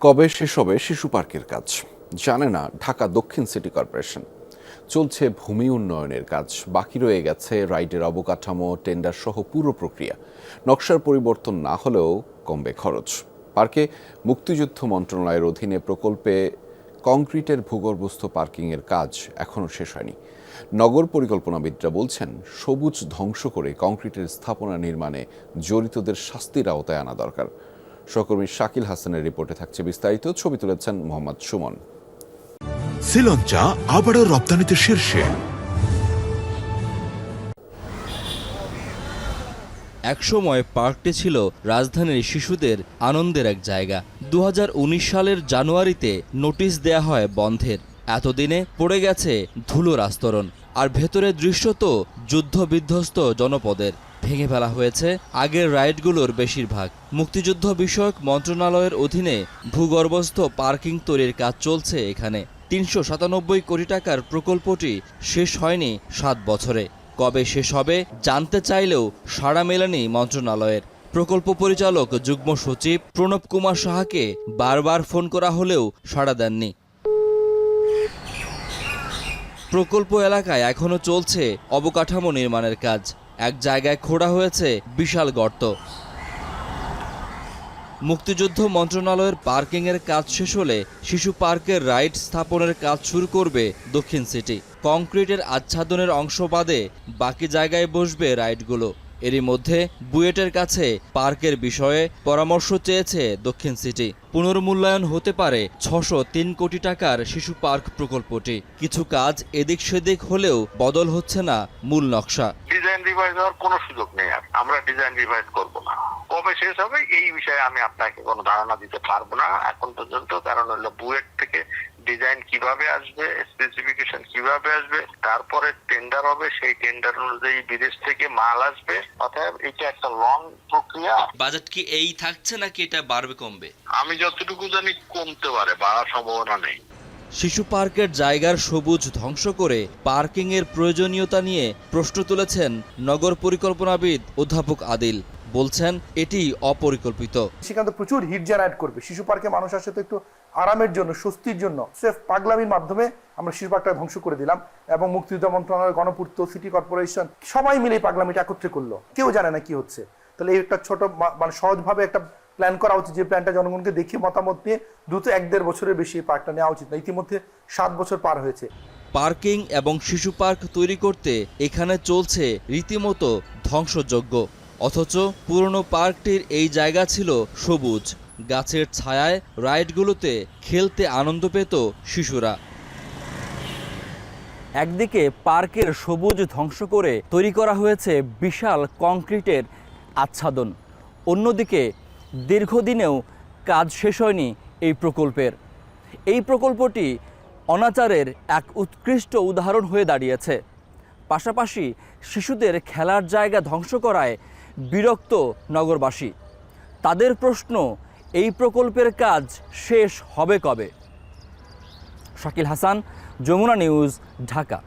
কবে শেষ হবে শিশু পার্কের কাজ? জানে না ঢাকা দক্ষিণ সিটি কর্পোরেশন। চলছে ভূমি উন্নয়নের কাজ। বাকি রয়ে গেছে রাইডের অবকাঠামো টেন্ডার সহ পুরো প্রক্রিয়া। নকশার পরিবর্তন না হলেও কমবে খরচ। পার্কে মুক্তিযুদ্ধ মন্ত্রণালয়ের অধীনে প্রকল্পে কংক্রিটের ভূগর্ভস্থ পার্কিংয়ের কাজ এখনও শেষ হয়নি। নগর পরিকল্পনাবিদরা বলছেন, সবুজ ধ্বংস করে কংক্রিটের স্থাপনা নির্মাণে জড়িতদের শাস্তির আওতায় আনা দরকার। সহকর্মী শাকিল হাসানের রিপোর্টে থাকছে বিস্তারিত। ছবি তুলেছেন মোহাম্মদ সুমন। শ্রীলঙ্কা আবারও রপ্তানিতে শীর্ষে। একসময় পার্কটি ছিল রাজধানীর শিশুদের আনন্দের এক জায়গা। দু হাজার উনিশ সালের জানুয়ারিতে নোটিশ দেয়া হয় বন্ধের। এতদিনে পড়ে গেছে ধুলোর আস্তরণ। আর ভেতরের দৃশ্য তো যুদ্ধবিধ্বস্ত জনপদের। ভেঙে ফেলা হয়েছে আগের রাইডগুলোর বেশিরভাগ। মুক্তিযুদ্ধ বিষয়ক মন্ত্রণালয়ের অধীনে ভূগর্ভস্থ পার্কিং তৈরির কাজ চলছে এখানে। তিনশো সাতানব্বই কোটি টাকার প্রকল্পটি শেষ হয়নি সাত বছরে। কবে শেষ হবে জানতে চাইলেও সাড়া মেলেনি মন্ত্রণালয়ের। প্রকল্প পরিচালক, যুগ্ম সচিব প্রণব কুমার সাহাকে বারবার ফোন করা হলেও সাড়া দেননি। প্রকল্প এলাকায় এখনও চলছে অবকাঠামো নির্মাণের কাজ। এক জায়গায় খোঁড়া হয়েছে বিশাল গর্ত। মুক্তিযুদ্ধ মন্ত্রণালয়ের পার্কিংয়ের কাজ শেষ হলে শিশু পার্কের রাইড স্থাপনের কাজ শুরু করবে দক্ষিণ সিটি। কংক্রিটের আচ্ছাদনের অংশ বাদে বাকি জায়গায় বসবে রাইডগুলো। এরই মধ্যে বুয়েটের কাছে পার্কের বিষয়ে পরামর্শ চেয়েছে দক্ষিণ সিটি। পুনর্মূল্যায়ন হতে পারে ছশো তিন কোটি টাকার শিশু পার্ক প্রকল্পটি। কিছু কাজ এদিক সেদিক হলেও বদল হচ্ছে না মূল নকশা। ডিজাইন রিভাইজ হওয়ার কোনো সুযোগ নেই আর। আমরা ডিজাইন রিভাইজ করব না। কবে শেষ হবে এই বিষয়ে আমি আপনাকে কোনো ধারণা দিতে পারব না। এখন পর্যন্ত কারণ হলো বুয়েট থেকে ডিজাইন কীভাবে আসবে স্পেসিফিকেশন কীভাবে আসবে তারপরে টেন্ডার হবে সেই টেন্ডার অনুযায়ী বিদেশ থেকে মাল আসবে। অতএব এটা একটা লং প্রক্রিয়া। বাজেট কি এই থাকছে নাকি এটা বাড়বে কমবে? আমি যতটুকু জানি কমতে পারে বাড়ার সম্ভাবনা নেই। শিশু পার্কের জায়গার সবুজ ধ্বংস করে পার্কিংয়ের প্রয়োজনীয়তা নিয়ে প্রশ্ন তুলেছেন নগর পরিকল্পনাবিদ অধ্যাপক আদিল। বলছেন এটি অপরিকল্পিত। সেখানে তো প্রচুর হিট জেনারেট করবে। শিশু পার্কে মানুষ আসে তো একটু আরামের জন্য স্বস্তির জন্য। সেফ পাগলামির মাধ্যমে আমরা শিশু পার্কটা ধ্বংস করে দিলাম এবং মুক্তিযুদ্ধ মন্ত্রণালয় গণপূর্ত সিটি কর্পোরেশন সবাই মিলে এই পাগলামিটা একত্রে করল। কেউ জানে না কি হচ্ছে। তাহলে একটা ছোট মানে সহজভাবে একটা প্ল্যান করা উচিত যে প্ল্যানটা জনগণকে দেখে মতামত নিয়ে দ্রুত এক দেড় বছরের বেশি এই পার্কটা নেওয়া উচিত না। ইতিমধ্যে সাত বছর পার হয়েছে। পার্কিং এবং শিশু পার্ক তৈরি করতে এখানে চলছে রীতিমতো ধ্বংসযজ্ঞ। অথচ পুরনো পার্কটির এই জায়গা ছিল সবুজ। গাছের ছায়ায় রাইডগুলোতে খেলতে আনন্দ পেত শিশুরা। একদিকে পার্কের সবুজ ধ্বংস করে তৈরি করা হয়েছে বিশাল কংক্রিটের আচ্ছাদন। অন্যদিকে দীর্ঘদিনেও কাজ শেষ হয়নি এই প্রকল্পের। এই প্রকল্পটি অনাচারের এক উৎকৃষ্ট উদাহরণ হয়ে দাঁড়িয়েছে। পাশাপাশি শিশুদের খেলার জায়গা ধ্বংস করায় বিরক্ত নগরবাসী। তাদের প্রশ্ন, এই প্রকল্পের কাজ শেষ হবে কবে? শাকিল হাসান, যমুনা নিউজ, ঢাকা।